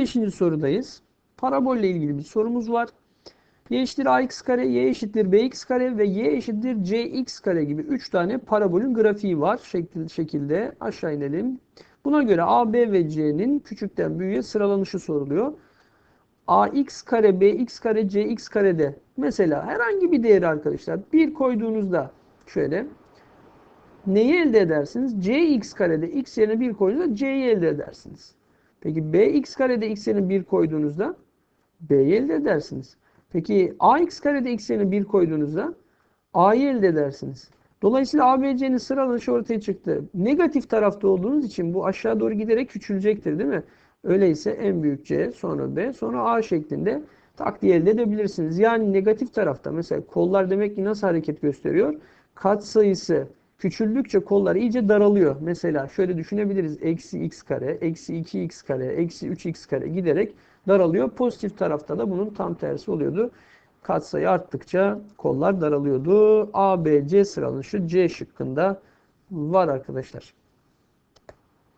15. sorudayız. Parabolle ilgili bir sorumuz var. y eşittir ax kare, y eşittir bx kare ve y eşittir cx kare gibi 3 tane parabolün grafiği var şekil, şekilde. Aşağı inelim. Buna göre a, b ve c'nin küçükten büyüğe sıralanışı soruluyor. ax kare, bx kare, cx karede mesela herhangi bir değeri arkadaşlar 1 koyduğunuzda şöyle neyi elde edersiniz? cx karede x yerine 1 koyduğunuzda c'yi elde edersiniz. Peki bx karede x yerine 1 koyduğunuzda b'yi elde edersiniz. Peki ax karede x yerine 1 koyduğunuzda a'yı elde edersiniz. Dolayısıyla ABC'nin sıralanışı ortaya çıktı. Negatif tarafta olduğunuz için bu aşağı doğru giderek küçülecektir değil mi? Öyleyse en büyük C, sonra B, sonra A şeklinde taktiği elde edebilirsiniz. Yani negatif tarafta mesela kollar demek ki nasıl hareket gösteriyor? Kat sayısı küçüldükçe kollar iyice daralıyor. Mesela şöyle düşünebiliriz. Eksi x kare, eksi 2x kare, eksi 3x kare giderek daralıyor. Pozitif tarafta da bunun tam tersi oluyordu. Katsayı arttıkça kollar daralıyordu. A, B, C sıralanışı C şıkkında var arkadaşlar.